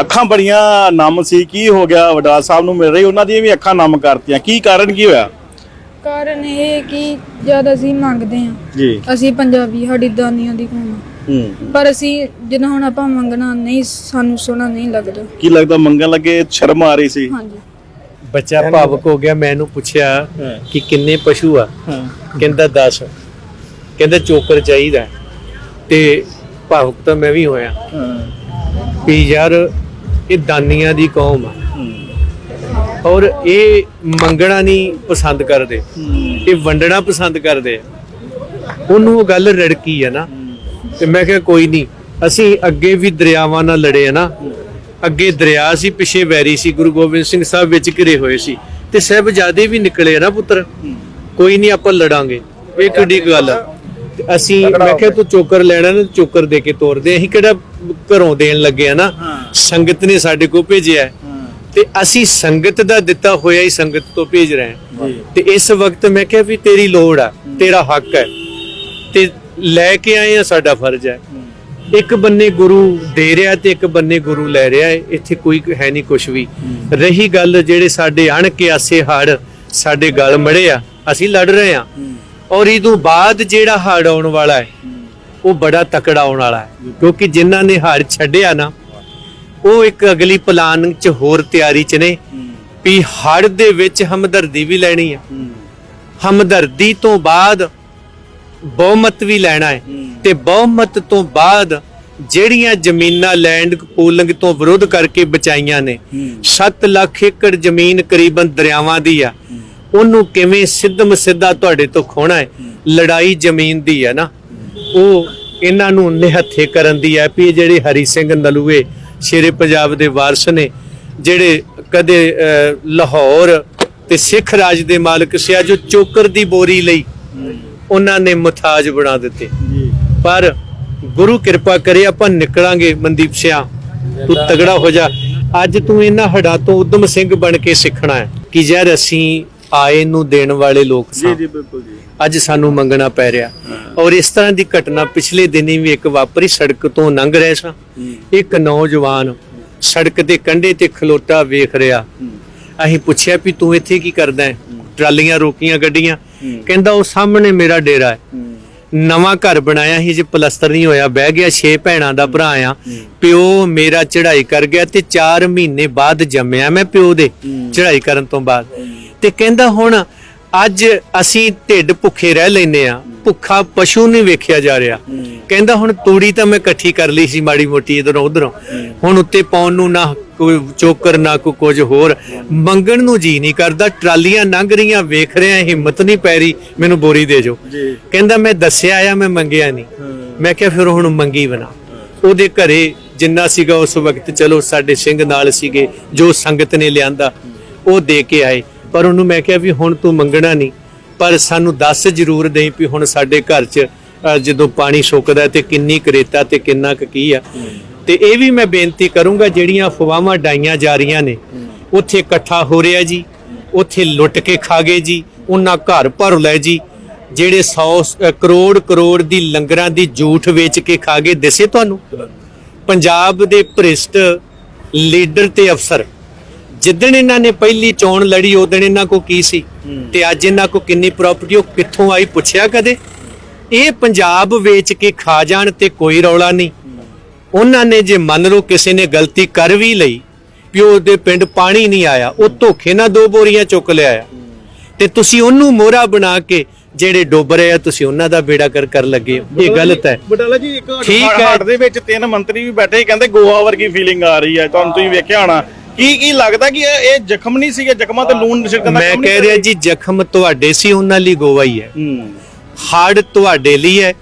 ਅੱਖਾਂ ਬੜੀਆਂ ਨਮ ਸੀ ਕੀ ਹੋ ਗਿਆ ਵਡਾਲ ਸਾਹਿਬ ਨੂੰ ਮਿਲ ਰਹੀ ਉਹਨਾਂ ਦੀਆਂ ਵੀ ਅੱਖਾਂ ਨਮ ਕਰਤੀਆਂ ਕੀ ਕਾਰਨ ਕੀ ਹੋਇਆ? ਕਾਰਨ ਇਹ ਹੈ ਕਿ ਜਦ ਅਸੀਂ ਮੰਗਦੇ ਹਾਂ ਜੀ। ਅਸੀਂ ਪੰਜਾਬੀ ਸਾਡੀ ਦਾਨੀਆਂ ਦੀ ਕੌਮ ਆ। ਹੂੰ। ਪਰ ਅਸੀਂ ਜਦੋਂ ਹੁਣ ਆਪਾਂ ਮੰਗਣਾ ਨਹੀਂ ਸਾਨੂੰ ਸੋਹਣਾ ਨਹੀਂ ਲੱਗਦਾ। ਕੀ ਲੱਗਦਾ ਮੰਗਣ ਲੱਗੇ ਸ਼ਰਮ ਆ ਰਹੀ ਸੀ? ਹਾਂਜੀ। ਬੱਚਾ ਭਾਵਕ ਹੋ ਗਿਆ ਮੈਂ ਇਹਨੂੰ ਪੁੱਛਿਆ ਹਾਂ। ਕਿ ਕਿੰਨੇ ਪਸ਼ੂ ਆ? ਹਾਂ। ਕਹਿੰਦਾ 10 ਕਹਿੰਦਾ ਚੋਕਰ ਚਾਹੀਦਾ। ਤੇ ਭਾਵੁਕ ਤਾਂ ਮੈਂ ਵੀ ਹੋਇਆ। ਹਾਂ। ਵੀ ਯਾਰ ਇਹ ਦਾਨੀਆਂ ਦੀ ਕੌਮ ਆ। ਔਰ ਇਹ ਮੰਗਣਾ ਨਹੀਂ ਪਸੰਦ ਕਰਦੇ। ਇਹ ਵੰਡਣਾ ਪਸੰਦ ਕਰਦੇ। ਉਹਨੂੰ ਉਹ ਗੱਲ ਰੜਕੀ ਆ ਨਾ। ਤੇ ਮੈਂ ਕਿਹਾ, ਕੋਈ ਨਹੀਂ। ਅਸੀਂ ਅੱਗੇ ਵੀ ਦਰਿਆਵਾਂ ਨਾਲ ਲੜੇ ਆ ਨਾ। ਅੱਗੇ ਦਰਿਆ ਸੀ, ਪਿੱਛੇ ਵੈਰੀ ਸੀ। ਗੁਰੂ ਗੋਬਿੰਦ ਸਿੰਘ ਸਾਹਿਬ ਵਿੱਚ ਘਿਰੇ ਹੋਏ ਸੀ। ਤੇ ਸਾਹਿਬਜ਼ਾਦੇ ਵੀ ਨਿਕਲੇ ਨਾ ਪੁੱਤਰ। ਕੋਈ ਨਹੀਂ, ਆਪਾਂ ਲੜਾਂਗੇ। ਇਹ ਕਿੱਡੀ ਗੱਲ ਆ। ਅਸੀਂ ਮੈਂ ਕਿਹਾ ਤੂੰ ਚੋਕਰ ਲੈਣਾ ਨਾ ਚੋਕਰ ਦੇ ਕੇ ਤੋਰਦੇ ਅਸੀਂ ਕਿਹੜਾ ਘਰੋਂ ਦੇਣ ਲੱਗੇ ਆ ਨਾ? ਸੰਗਤ ਨੇ ਸਾਡੇ ਕੋਲ ਭੇਜਿਆ। ਤੇ ਅਸੀਂ ਸੰਗਤ ਦਾ ਦਿੱਤਾ ਹੋਇਆ ਹੀ ਸੰਗਤ ਤੋਂ ਭੇਜ ਰਹੇ ਹਾਂ। ਤੇ ਇਸ ਵਕਤ ਮੈਂ ਕਿਹਾ ਵੀ ਤੇਰੀ ਲੋੜ ਆ ਤੇਰਾ ਹੱਕ ਹੈ। ਤੇ ਲੈ ਕੇ ਆਏ ਆ ਸਾਡਾ ਫਰਜ਼ ਹੈ। ਇੱਕ ਬੰਨੇ ਗੁਰੂ ਦੇ ਰਿਹਾ ਤੇ ਇੱਕ ਬੰਨੇ ਗੁਰੂ ਲੈ ਰਿਹਾ ਹੈ। ਇੱਥੇ ਕੋਈ ਹੈ ਨਹੀਂ ਕੁਝ ਵੀ। ਰਹੀ ਗੱਲ ਜਿਹੜੇ ਸਾਡੇ ਅਣ ਕੇ ਆਸੇ ਹੜ ਸਾਡੇ ਗਲ ਮੜੇ ਆ ਅਸੀਂ ਲੜ ਰਹੇ ਆ ਔਰ ਤੋਂ ਬਾਅਦ ਜਿਹੜਾ ਹੜ ਆਉਣ ਵਾਲਾ ਹੈ ਉਹ ਬੜਾ ਤਕੜਾ ਆਉਣ ਵਾਲਾ ਹੈ। ਕਿਉਂਕਿ ਜਿਨ੍ਹਾਂ ਨੇ ਹੜ ਛੱਡਿਆ ਨਾ ਉਹ ਇੱਕ ਅਗਲੀ ਪਲਾਨ ਚ ਹੋਰ ਤਿਆਰੀ ਚ ਨੇ ਵੀ ਹੜ ਦੇ ਵਿੱਚ ਹਮਦਰਦੀ ਵੀ ਲੈਣੀ ਹੈ। ਹਮਦਰਦੀ ਤੋਂ ਬਾਅਦ ਬਹੁਮਤ ਵੀ ਲੈਣਾ ਹੈ ਤੇ ਬਹੁਮਤ ਤੋਂ ਬਾਅਦ ਜਿਹੜੀਆਂ ਜ਼ਮੀਨਾਂ ਲੈਂਡ ਪੂਲਿੰਗ ਤੋਂ ਵਿਰੋਧ ਕਰਕੇ ਬਚਾਈਆਂ ਨੇ 7 ਲੱਖ ਏਕੜ ਜ਼ਮੀਨ ਕਰੀਬਨ ਦਰਿਆਵਾਂ ਦੀ ਆ। ਉਹਨੂੰ ਕਿਵੇਂ ਸਿੱਧਮ ਸਿੱਧਾ ਤੁਹਾਡੇ ਤੋਂ ਖੋਣਾ ਹੈ? ਲੜਾਈ ਜ਼ਮੀਨ ਦੀ ਹੈ ਨਾ। ਉਹ ਇਹਨਾਂ ਨੂੰ ਨਿਹੱਥੇ ਕਰਨ ਦੀ ਹੈ ਵੀ ਜਿਹੜੇ ਹਰੀ ਸਿੰਘ ਨਲੂਏ ਸ਼ੇਰੇ ਪੰਜਾਬ ਦੇ ਵਾਰਸ ਨੇ ਜਿਹੜੇ ਕਦੇ ਲਾਹੌਰ ਤੇ ਸਿੱਖ ਰਾਜ ਦੇ ਮਾਲਕ ਸੀ ਜੋ ਚੋਕਰ ਦੀ ਬੋਰੀ ਲਈ ਉਹਨਾਂ ਨੇ ਮੁਤਾਜ ਬਣਾ ਦਿੱਤੇ। ਪਰ ਗੁਰੂ ਕਿਰਪਾ ਕਰੇ ਆਪਾਂ ਨਿਕਲਾਂਗੇ ਮਨਦੀਪ ਸਿਆ ਤੂੰ ਤਗੜਾ ਹੋ ਜਾ। ਅੱਜ ਤੂੰ ਇਹਨਾਂ ਹੜਾ ਤੋਂ ਉਦਮ ਸਿੰਘ ਬਣ ਕੇ ਸਿੱਖਣਾ ਹੈ। ਕਿ ਯਾਰ ਅਸੀਂ ਆਏ ਨੂੰ ਦੇਣ ਵਾਲੇ ਲੋਕ ਸਾਂ। ਜੀ ਬਿਲਕੁਲ ਜੀ। ਅੱਜ ਸਾਨੂੰ ਮੰਗਣਾ ਪੈ ਰਿਹਾ। ਔਰ ਇਸ ਤਰ੍ਹਾਂ ਦੀ ਘਟਨਾ ਪਿਛਲੇ ਦਿਨੀ ਵੀ ਇੱਕ ਵਾਪਰੀ ਸੜਕ ਤੋਂ ਲੰਘ ਰਹੇ ਸਾਂ। ਇੱਕ ਨੌਜਵਾਨ ਸੜਕ ਦੇ ਕੰਢੇ ਤੇ ਖਲੋਤਾ ਵੇਖ ਰਿਹਾ। ਅਸੀਂ ਪੁੱਛਿਆ ਵੀ ਤੂੰ ਇੱਥੇ ਕੀ ਕਰਦਾ ਹੈ? ਟਰਾਲੀਆਂ ਰੋਕੀਆਂ ਗੱਡੀਆਂ। ਕਹਿੰਦਾ ਉਹ ਸਾਹਮਣੇ ਮੇਰਾ ਡੇਰਾ ਹੈ। ਨਵਾਂ ਘਰ ਬਣਾਇਆ ਸੀ ਜੇ ਪਲਸਤਰ ਨਹੀਂ ਹੋਇਆ ਬਹਿ ਗਿਆ ਛੇ ਭੈਣਾਂ ਦਾ ਭਰਾ ਆ। ਪਿਓ ਮੇਰਾ ਚੜ੍ਹਾਈ ਕਰ ਗਿਆ ਤੇ 4 ਮਹੀਨੇ ਬਾਅਦ ਜੰਮਿਆ ਮੈਂ ਪਿਓ ਦੇ ਚੜ੍ਹਾਈ ਕਰਨ ਤੋਂ ਬਾਅਦ। ਤੇ ਕਹਿੰਦਾ ਹੁਣ ਅੱਜ ਅਸੀਂ ਢਿੱਡ ਭੁੱਖੇ ਰਹਿ ਲੈਨੇ ਆ ਭੁੱਖਾ ਪਸ਼ੂ ਨਹੀਂ ਵੇਖਿਆ ਜਾ ਰਿਹਾ। ਕਹਿੰਦਾ ਹੁਣ ਤੂੜੀ ਤਾਂ ਮੈਂ ਇਕੱਠੀ ਕਰ ਲਈ ਸੀ ਮਾੜੀ ਮੋਟੀ ਇਧਰੋਂ ਉਧਰੋਂ। ਹੁਣ ਉੱਤੇ ਪਾਉਣ ਨੂੰ ਨਾ ਕੋਈ ਚੋਕਰ ਨਾ ਕੋਈ ਕੁਝ ਹੋਰ। ਮੰਗਣ ਨੂੰ ਜੀ ਨਹੀਂ ਕਰਦਾ ਟਰਾਲੀਆਂ ਲੰਘ ਰਹੀਆਂ ਵੇਖ ਰਿਹਾ ਹਿੰਮਤ ਨਹੀਂ ਪੈ ਰਹੀ ਮੈਨੂੰ ਬੋਰੀ ਦੇ ਜੋ। ਜੀ। ਕਹਿੰਦਾ ਮੈਂ ਦੱਸਿਆ ਆ ਮੈਂ ਮੰਗਿਆ ਨਹੀਂ। ਮੈਂ ਕਿਹਾ ਫਿਰ ਹੁਣ ਮੰਗੀ ਬਣਾ। ਉਹਦੇ ਘਰੇ ਜਿੰਨਾ ਸੀਗਾ ਉਸ ਵਕਤ ਚਲੋ ਸਾਡੇ ਸਿੰਘ ਨਾਲ ਸੀਗੇ ਜੋ ਸੰਗਤ ਨੇ ਲਿਆਂਦਾ ਉਹ ਦੇ ਕੇ ਆਏ। ਪਰ ਉਹਨੂੰ ਮੈਂ ਕਿਹਾ ਵੀ ਹੁਣ ਤੂੰ ਮੰਗਣਾ ਨਹੀਂ, ਪਰ ਸਾਨੂੰ ਦੱਸ ਜ਼ਰੂਰ ਦੇਈ ਵੀ ਹੁਣ ਸਾਡੇ ਘਰ 'ਚ ਜਦੋਂ ਪਾਣੀ ਸੁੱਕਦਾ ਤੇ ਕਿੰਨੀ ਕਰੇਤਾ ਤੇ ਕਿੰਨਾ ਕੁ ਕੀ ਆ। ਤੇ ਇਹ ਵੀ ਮੈਂ ਬੇਨਤੀ ਕਰੂੰਗਾ, ਜਿਹੜੀਆਂ ਅਫਵਾਹਾਂ ਡਾਈਆਂ ਜਾ ਰਹੀਆਂ ਨੇ, ਉੱਥੇ ਇਕੱਠਾ ਹੋ ਰਿਹਾ ਜੀ, ਉੱਥੇ ਲੁੱਟ ਕੇ ਖਾ ਗਏ ਜੀ, ਉਹਨਾਂ ਘਰ ਭਰ ਲੈ ਜੀ, ਜਿਹੜੇ 100 ਕਰੋੜ ਕਰੋੜ ਦੀ ਲੰਗਰਾਂ ਦੀ ਝੂਠ ਵੇਚ ਕੇ ਖਾ ਗਏ, ਦਿਸੇ ਤੁਹਾਨੂੰ? ਪੰਜਾਬ ਦੇ ਭ੍ਰਿਸ਼ਟ ਲੀਡਰ ਤੇ ਅਫਸਰ ਜਿੱਦਣ ਇਹਨਾਂ ਨੇ ਪਹਿਲੀ ਚੋਣ ਲੜੀ ਉਦੋਂ ਇਹਨਾਂ ਕੋ ਕੀ ਸੀ? ਤੇ ਅੱਜ ਇਹਨਾਂ ਕੋ ਕਿੰਨੀ ਪ੍ਰਾਪਰਟੀ ਉਹ ਕਿੱਥੋਂ ਆਈ ਪੁੱਛਿਆ ਕਦੇ? ਇਹ ਪੰਜਾਬ ਵੇਚ ਕੇ ਖਾ ਜਾਣ ਤੇ ਕੋਈ ਰੌਲਾ ਨਹੀਂ। ਉਹਨਾਂ ਨੇ ਜੇ ਮੰਨ ਲਓ ਕਿਸੇ ਨੇ ਗਲਤੀ ਕਰ ਵੀ ਲਈ ਵੀ ਉਹਦੇ ਪਿੰਡ ਪਾਣੀ ਨਹੀਂ ਆਇਆ ਉਹ ਧੋਖੇ ਨਾਲ ਦੋ ਬੋਰੀਆਂ ਚੁੱਕ ਲਿਆਇਆ ਤੇ ਤੁਸੀਂ ਉਹਨੂੰ ਮੋਹਰਾ ਬਣਾ ਕੇ ਜਿਹੜੇ ਡੁੱਬ ਰਹੇ ਆ ਤੁਸੀਂ ਉਹਨਾਂ ਦਾ ਬੇੜਾ ਕਰ ਕਰ ਲੱਗੇ ਹੋ। ਇਹ ਗਲਤ ਹੈ। ਬਟਾਲਾ ਜੀ ਇੱਕ ਠੀਕ ਹੈ। ਦੇ ਵਿੱਚ ਤਿੰਨ ਮੰਤਰੀ ਵੀ ਬੈਠੇ ਕਹਿੰਦੇ ਗੋਆ ਵਰਗੀ ਫੀਲਿੰਗ ਆ ਰਹੀ ਹੈ ਤੁਹਾਨੂੰ ਤੁਸੀਂ ਵੇਖਿਆ ਹੋਣਾ। ਕੀ ਕੀ ਲੱਗਦਾ ਕਿ ਇਹ ਇਹ ਜ਼ਖਮ ਨਹੀਂ ਸੀਗੇ? ਜ਼ਖਮਾਂ ਤੇ ਲੂਣ ਛਿੜਕਣ ਦਾ ਮੈਂ ਕੰਮ ਨਹੀਂ ਕਹਿ ਰਿਹਾ ਜੀ ਜ਼ਖਮ ਤੁਹਾਡੇ ਸੀ ਉਹਨਾਂ ਲਈ ਗੋਵਾ ਹੀ ਹੈ। ਹੂੰ। ਹਾਰਡ ਤੁਹਾਡੇ ਲਈ ਹੈ।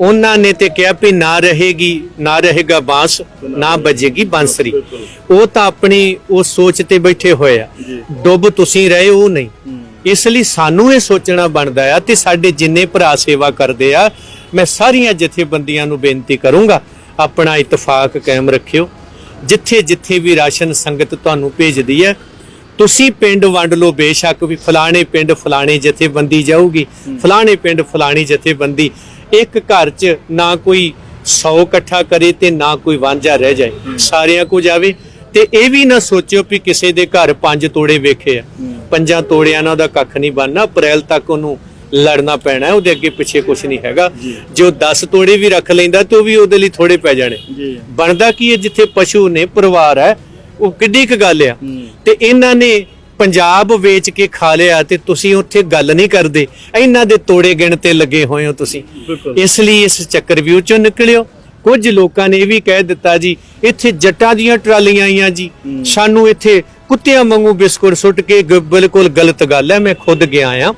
ਉਹਨਾਂ ਨੇ ਤੇ ਕਿਹਾ ਵੀ ਨਾ ਰਹੇਗੀ ਨਾ ਰਹੇਗਾ ਬਾਂਸ ਨਾ ਵੱਜੇਗੀ ਬਾਂਸਰੀ। ਉਹ ਤਾਂ ਆਪਣੀ ਉਹ ਸੋਚ ਤੇ ਬੈਠੇ ਹੋਏ ਆ। ਡੁੱਬ ਤੁਸੀਂ ਰਹੇ ਉਹ ਨਹੀਂ। ਇਸ ਲਈ ਸਾਨੂੰ ਇਹ ਸੋਚਣਾ ਬਣਦਾ ਆ ਤੇ ਸਾਡੇ ਜਿੰਨੇ ਭਰਾ ਸੇਵਾ ਕਰਦੇ ਆ ਮੈਂ ਸਾਰੀਆਂ ਜਥੇਬੰਦੀਆਂ ਨੂੰ ਬੇਨਤੀ ਕਰੂੰਗਾ ਆਪਣਾ ਇਤਫਾਕ ਕਾਇਮ ਰੱਖਿਓ। ਜਿੱਥੇ ਜਿੱਥੇ ਵੀ ਰਾਸ਼ਨ ਸੰਗਤ ਤੁਹਾਨੂੰ ਭੇਜਦੀ ਹੈ ਤੁਸੀਂ ਪਿੰਡ ਵੰਡ ਲਓ ਬੇਸ਼ੱਕ ਵੀ ਫਲਾਣੇ ਪਿੰਡ ਫਲਾਣੇ ਜਥੇਬੰਦੀ ਜਾਊਗੀ। ਫਲਾਣੇ ਪਿੰਡ ਫਲਾਣੀ ਜਥੇਬੰਦੀ ਇੱਕ ਘਰ 'ਚ ਨਾ ਕੋਈ 100 ਇਕੱਠਾ ਕਰੇ ਤੇ ਨਾ ਕੋਈ ਵਾਂਝਾ ਰਹਿ ਜਾਏ। ਸਾਰਿਆਂ ਕੋ ਜਾਵੇ ਤੇ ਇਹ ਵੀ ਨਾ ਸੋਚਿਓ ਵੀ ਕਿਸੇ ਦੇ ਘਰ ਪੰਜ ਤੋੜੇ ਵੇਖੇ ਆ। ਪੰਜਾਂ ਤੋੜਿਆਂ ਨਾਲ ਉਹਦਾ ਕੱਖ ਨਹੀਂ ਬਣਨਾ ਅਪ੍ਰੈਲ ਤੱਕ ਉਹਨੂੰ ਲੜਨਾ ਪੈਣਾ ਉਹਦੇ ਅੱਗੇ ਪਿੱਛੇ ਕੁਝ ਨਹੀਂ ਹੈਗਾ। ਜੋ। 10 ਤੋੜੇ ਵੀ ਰੱਖ ਲੈਂਦਾ ਤੇ ਉਹ ਵੀ ਉਹਦੇ ਲਈ ਥੋੜੇ ਪੈ ਜਾਣੇ। ਬਣਦਾ ਕੀ ਹੈ ਜਿੱਥੇ ਪਸ਼ੂ ਨੇ ਪਰਿਵਾਰ ਹੈ ਉਹ ਕਿੱਡੀ ਕੁ ਗੱਲ ਆ। ਤੇ ਇਹਨਾਂ ਨੇ ਪੰਜਾਬ ਵੇਚ ਕੇ ਖਾ ਲਿਆ ਤੇ ਤੁਸੀਂ ਉੱਥੇ ਗੱਲ ਨਹੀਂ ਕਰਦੇ। ਇਹਨਾਂ ਦੇ ਤੋੜੇ ਗਿਣ ਤੇ ਲੱਗੇ ਹੋਏ ਹੋ ਤੁਸੀਂ। ਇਸ ਲਈ ਇਸ ਚੱਕਰਵਿਊਹ ਚੋਂ ਨਿਕਲਿਓ। ਕੁਝ ਲੋਕਾਂ ਨੇ ਇਹ ਵੀ ਕਹਿ ਦਿੱਤਾ ਜੀ ਇੱਥੇ ਜੱਟਾਂ ਦੀਆਂ ਟਰਾਲੀਆਂ ਆਈਆਂ ਜੀ। ਸਾਨੂੰ ਇੱਥੇ ਕੁੱਤਿਆਂ ਵਾਂਗੂ ਬਿਸਕੁਟ ਸੁੱਟ ਕੇ ਬਿਲਕੁਲ ਗਲਤ ਗੱਲ ਹੈ ਮੈਂ ਖੁਦ ਗਿਆ ਆ।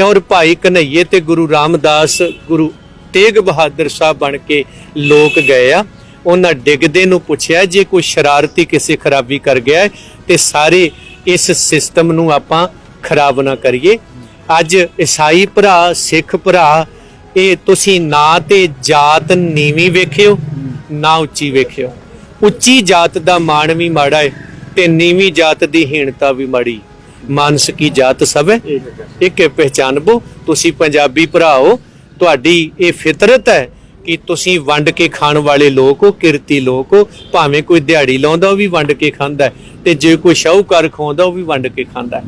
ਔਰ ਭਾਈ ਕਨਈਏ ਤੇ ਗੁਰੂ ਰਾਮਦਾਸ, ਗੁਰੂ ਤੇਗ ਬਹਾਦਰ ਸਾਹਿਬ ਬਣ ਕੇ ਲੋਕ ਗਏ ਆ। ਉਹਨਾਂ ਡਿੱਗਦੇ ਨੂੰ ਪੁੱਛਿਆ, ਜੇ ਕੋਈ ਸ਼ਰਾਰਤੀ ਕਿਸੇ ਖਰਾਬੀ ਕਰ ਗਿਆ ਤੇ ਸਾਰੇ ਇਸ ਸਿਸਟਮ ਨੂੰ ਆਪਾਂ ਖਰਾਬ ਨਾ ਕਰੀਏ। ਅੱਜ ਈਸਾਈ ਭਰਾ, ਸਿੱਖ ਭਰਾ, ਇਹ ਤੁਸੀਂ ਨਾ ਤੇ ਜਾਤ ਨੀਵੀਂ ਵੇਖਿਓ, ਨਾ ਉੱਚੀ ਵੇਖਿਓ। ਉੱਚੀ ਜਾਤ ਦਾ ਮਾਣ ਵੀ ਮਾੜਾ ਹੈ ਤੇ ਨੀਵੀਂ ਜਾਤ ਦੀ ਹੀਣਤਾ ਵੀ ਮਾੜੀ ਮਾਨਸ ਕੀ ਜਾਤ ਸਭ? ਹੈ ਇੱਕ ਪਹਿਚਾਨਬੋ ਤੁਸੀਂ ਪੰਜਾਬੀ ਭਰਾ ਹੋ ਤੁਹਾਡੀ ਇਹ ਫਿਤਰਤ ਹੈ ਕਿ ਤੁਸੀਂ ਵੰਡ ਕੇ ਖਾਣ ਵਾਲੇ ਲੋਕ ਹੋ ਕਿਰਤੀ ਲੋਕ ਹੋ ਭਾਵੇਂ ਕੋਈ ਦਿਹਾੜੀ ਲਾਉਂਦਾ ਉਹ ਵੀ ਵੰਡ ਕੇ ਖਾਂਦਾ ਤੇ ਜੇ ਕੋਈ ਸ਼ਾਹੂਕਾਰ ਖਾਉਂਦਾ ਉਹ ਵੀ ਵੰਡ ਕੇ ਖਾਂਦਾ